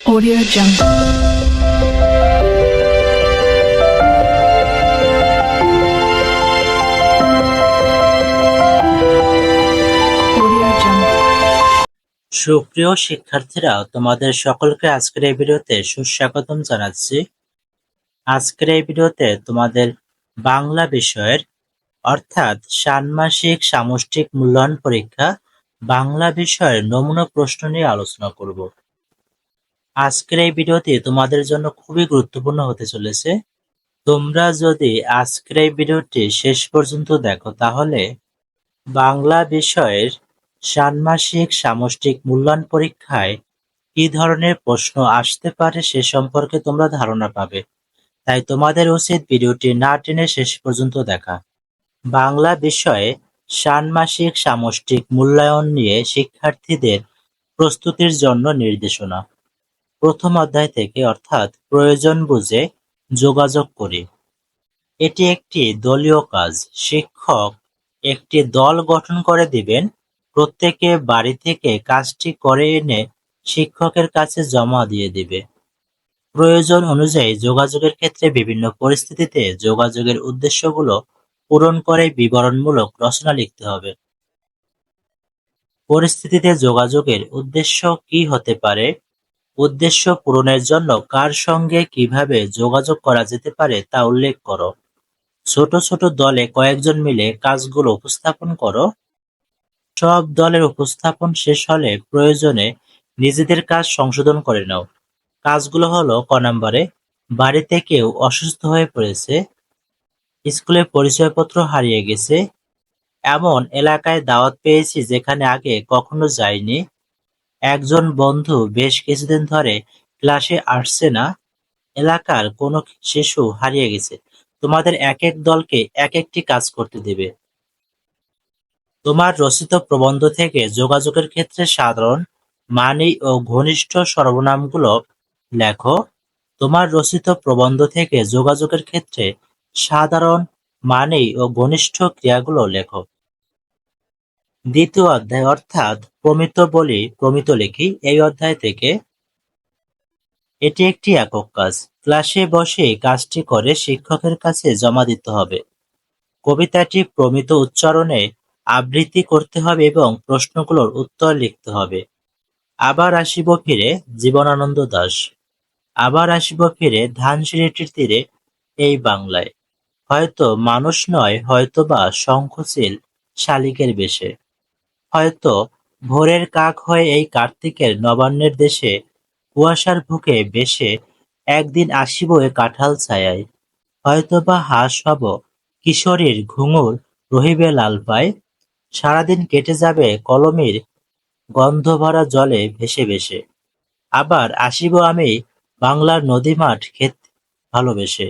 Audio Jungle. সুপ্রিয় শিক্ষার্থীরা, তোমাদের সকলকে আজকের এই ভিডিওতে সুস্বাগতম জানাচ্ছি। আজকের এই ভিডিওতে তোমাদের বাংলা বিষয়ের, অর্থাৎ ষান্মাসিক সামষ্টিক মূল্যায়ন পরীক্ষা, বাংলা বিষয়ের নমুনা প্রশ্ন নিয়ে আলোচনা করব। আজকের এই ভিডিওটি তোমাদের জন্য খুবই গুরুত্বপূর্ণ হতে চলেছে। তোমরা যদি আজকের এই ভিডিওটি শেষ পর্যন্ত দেখো, তাহলে বাংলা বিষয়ের ষান্মাসিক সামষ্টিক মূল্যায়ন পরীক্ষায় কি ধরনের প্রশ্ন আসতে পারে সে সম্পর্কে তোমরা ধারণা পাবে। তাই তোমাদের উচিত ভিডিওটি না টেনে শেষ পর্যন্ত দেখা। বাংলা বিষয়ে ষান্মাসিক সামষ্টিক মূল্যায়ন নিয়ে শিক্ষার্থীদের প্রস্তুতির জন্য নির্দেশনা। প্রথম অধ্যায় থেকে অর্থাৎ প্রয়োজন বুঝে যোগাযোগ করি। এটি একটি দলীয় কাজ। শিক্ষক একটি দল গঠন করে দিবেন। প্রত্যেকে বাড়ি থেকে কাজটি করে এনে শিক্ষকের কাছে জমা দিয়ে দিবে। প্রয়োজন অনুযায়ী যোগাযোগের ক্ষেত্রে বিভিন্ন পরিস্থিতিতে যোগাযোগের উদ্দেশ্যগুলো পূরণ করে বিবরণমূলক রচনা লিখতে হবে। পরিস্থিতিতে যোগাযোগের উদ্দেশ্য কি হতে পারে? উদ্দেশ্য পূরণের জন্য কার সঙ্গে কীভাবে যোগাযোগ করা যেতে পারে তা উল্লেখ করো। ছোট ছোট দলে কয়েকজন মিলে কাজগুলো উপস্থাপন করো। সব দলের উপস্থাপন শেষ হলে প্রয়োজনে নিজেদের কাজ সংশোধন করে নাও। কাজগুলো হলো, ক নম্বরে, বাড়িতে কেউ অসুস্থ হয়ে পড়েছে, স্কুলে পরিচয়পত্র হারিয়ে গেছে, এমন এলাকায় দাওয়াত পেয়েছি যেখানে আগে কখনো যাইনি। একজন বন্ধু বেশ কিছুদিন ধরে ক্লাসে আসছে না। এলাকার কোনো শিশু হারিয়ে গেছে। তোমাদের এক এক দলকে এক একটি কাজ করতে দেবে। তোমার রচিত প্রবন্ধ থেকে যোগাযোগের ক্ষেত্রে সাধারণ, মানি ও ঘনিষ্ঠ সর্বনামগুলো লেখো। তোমার রচিত প্রবন্ধ থেকে যোগাযোগের ক্ষেত্রে সাধারণ, মানি ও ঘনিষ্ঠ ক্রিয়াগুলো লেখো। দ্বিতীয় অধ্যায় অর্থাৎ প্রমিত বলি, প্রমিত লিখি, এই অধ্যায় থেকে এটি একটি একক কাজ। ক্লাসে বসে কাজটি করে শিক্ষকের কাছে জমা দিতে হবে। কবিতাটি প্রমিত উচ্চারণে আবৃত্তি করতে হবে এবং প্রশ্নগুলোর উত্তর লিখতে হবে। আবার আসিব ফিরে জীবনানন্দ দাস। আবার আসিব ফিরে ধানসিঁড়িটির তীরে এই বাংলায়। হয়তো মানুষ নয় হয়তো বা শঙ্খশীল শালিকের বেশে। হয়তো ভোরের কাক হয়ে এই কার্তিকের নবান্নের দেশে, কুয়াশার বুকে বেশে একদিন আসিব এ কাঁঠাল ছায়ায়। হয়তোবা হাস হব, কিশোরীর ঘুঙুর রহিবে লাল পায়। সারাদিন কেটে যাবে কলমির গন্ধভরা জলে ভেসে ভেসে। আবার আসিব আমি বাংলার নদীমাঠ ক্ষেত ভালোবেসে।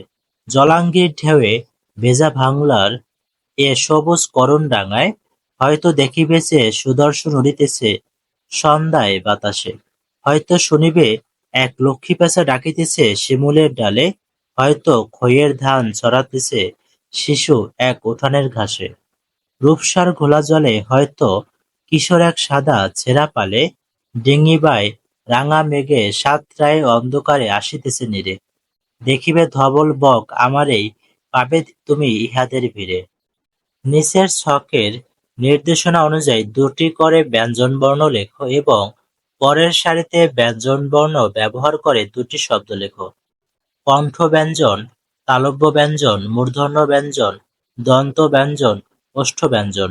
জলাঙ্গির ঢেউয়ে ভেজা বাংলার এ সবুজ করণ ডাঙায় হয়তো দেখিবেছে সুদর্শন উড়িতেছে সন্ধ্যায় বাতাসে। হয়তো শুনিবে এক লক্ষ্মী পেঁচা ডাকিতেছে শিমুলের ডালে, হয়তো খইয়ের ধান ছড়াতেছে শিশু এক উঠানের ঘাসে। রূপসার ঘোলা জলে হয়তো কিশোর এক সাদা ছেঁড়া পালে, ডিঙিবায় রাঙা মেঘে সাতরায় অন্ধকারে আসিতেছে নিরে। দেখিবে ধবল বক আমারেই, পাবে তুমি ইহাদের ভিড়ে। নিচের ছকের নির্দেশনা অনুযায়ী দুটি করে ব্যঞ্জনবর্ণ লেখো এবং পরের সারিতে ব্যঞ্জনবর্ণ ব্যবহার করে দুটি শব্দ লেখো। কণ্ঠ ব্যঞ্জন, তালব্য ব্যঞ্জন, মূর্ধন্য ব্যঞ্জন, দন্ত ব্যঞ্জন, ওষ্ঠ ব্যঞ্জন।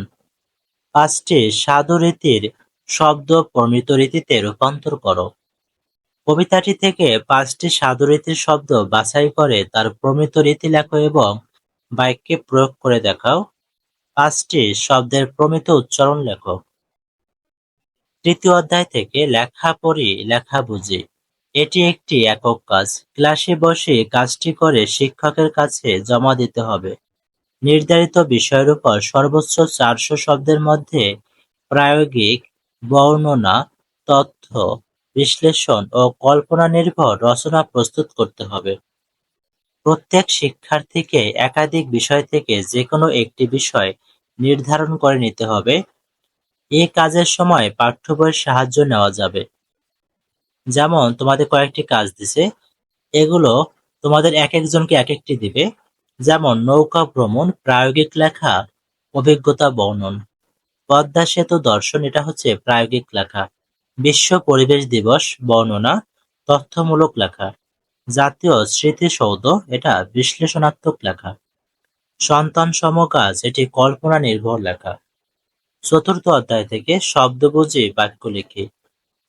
পাঁচটি সাধু রীতির শব্দ প্রমিত রীতিতে রূপান্তর করো। কবিতাটি থেকে পাঁচটি সাধু রীতির শব্দ বাছাই করে তার প্রমিত রীতি লেখো এবং বাক্যে প্রয়োগ করে দেখাও। পাঁচটি শব্দের প্রমিত উচ্চারণ লেখো তৃতীয় অধ্যায় থেকে লেখা পড়ি, লেখা বুঝি। এটি একটি একক কাজ। ক্লাসে বসে কাজটি করে শিক্ষকের কাছে জমা দিতে হবে। নির্ধারিত বিষয়ের উপর সর্বোচ্চ চারশো শব্দের মধ্যে প্রায়োগিক, বর্ণনা, তথ্য, বিশ্লেষণ ও কল্পনা নির্ভর রচনা প্রস্তুত করতে হবে। প্রত্যেক শিক্ষার্থীকে একাধিক বিষয় থেকে যে কোনো একটি বিষয় নির্ধারণ করে নিতে হবে। এ কাজের সময় পাঠ্য বইয়ের সাহায্য নেওয়া যাবে। যেমন, তোমাদের কয়েকটি কাজ দিছে। এগুলো তোমাদের এক একজনকে এক একটি দিবে। যেমন, নৌকা ভ্রমণ, প্রায়োগিক লেখা, অভিজ্ঞতা বর্ণন। পদ্মা সেতু দর্শন, এটা হচ্ছে প্রায়োগিক লেখা। বিশ্ব পরিবেশ দিবস, বর্ণনা, তথ্যমূলক লেখা। জাতীয় স্মৃতিসৌধ, এটা বিশ্লেষণাত্মক লেখা। সন্তান সমকাজ, এটি কল্পনা নির্ভর লেখা। চতুর্থ অধ্যায় থেকে শব্দ বুঝে বাক্য লিখি।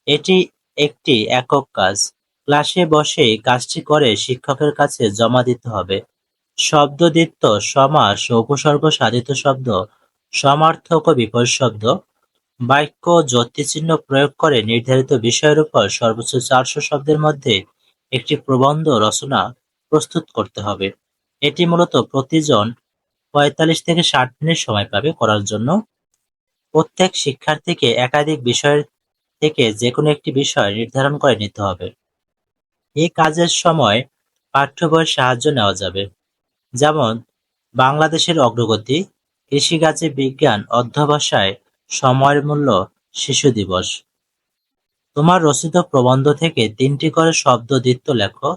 এটি একটি একক কাজ। ক্লাসে বসে কাজটি করে শিক্ষকের কাছে জমা দিতে হবে। শব্দদিত্য সমাস ও উপসর্গ সাধিত শব্দ, সমার্থক ও বিপরীত শব্দ, বাক্য যতিচিহ্ন প্রয়োগ করে নির্ধারিত বিষয়ের উপর সর্বোচ্চ চারশো শব্দের মধ্যে একটি প্রবন্ধ রচনা প্রস্তুত করতে হবে। এটি মূলত প্রতিজন পঁয়তাল্লিশ থেকে ষাট মিনিট সময় পাবে করার জন্য। প্রত্যেক শিক্ষার্থীকে একাধিক বিষয়ের থেকে যে কোনো একটি বিষয় নির্ধারণ করে নিতে হবে। এই কাজের সময় পাঠ্য বইয়ের সাহায্য নেওয়া যাবে। যেমন, বাংলাদেশের অগ্রগতি, কৃষিকাজে বিজ্ঞান, অধ্যবসায়, সময়ের মূল্য, শিশু দিবস। তোমার রচিত প্রবন্ধ থেকে তিনটি করে শব্দ দ্বিত্ব লেখো।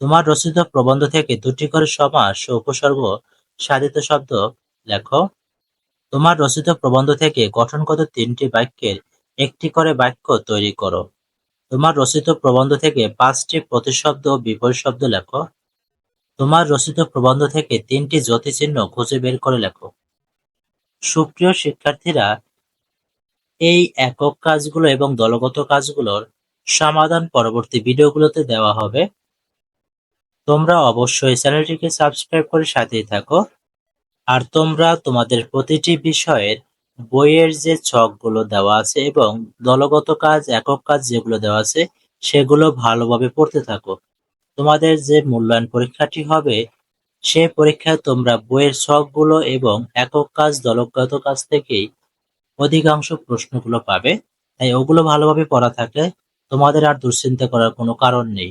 তোমার রচিত প্রবন্ধ থেকে দুটি করে সমাস ও উপসর্গ সাধিত শব্দ লেখো। তোমার রচিত প্রবন্ধ থেকে গঠনগত তিনটি বাক্যের একটি করে বাক্য তৈরি করো। তোমার রচিত প্রবন্ধ থেকে পাঁচটি প্রতিশব্দ ও বিপরীত শব্দ লেখো। তোমার রচিত প্রবন্ধ থেকে তিনটি জ্যোতিচিহ্ন খুঁজে বের করে লেখো। সুপ্রিয় শিক্ষার্থীরা, এই একক কাজগুলো এবং দলগত কাজগুলোর সমাধান পরবর্তী ভিডিওগুলোতে দেওয়া হবে। তোমরা অবশ্যই চ্যানেলটিকে সাবস্ক্রাইব করে সাথেই থাকো। আর তোমরা তোমাদের প্রতিটি বিষয়ের বইয়ের যে ছকগুলো দেওয়া আছে এবং দলগত কাজ, একক কাজ যেগুলো দেওয়া আছে, সেগুলো ভালোভাবে পড়তে থাকো। তোমাদের যে মূল্যায়ন পরীক্ষাটি হবে, সে পরীক্ষায় তোমরা বইয়ের ছকগুলো এবং একক কাজ, দলগত কাজ থেকেই অধিকাংশ প্রশ্নগুলো পাবে। তাই ওগুলো ভালোভাবে পড়া থাকলে তোমাদের আর দুশ্চিন্তা করার কোনো কারণ নেই।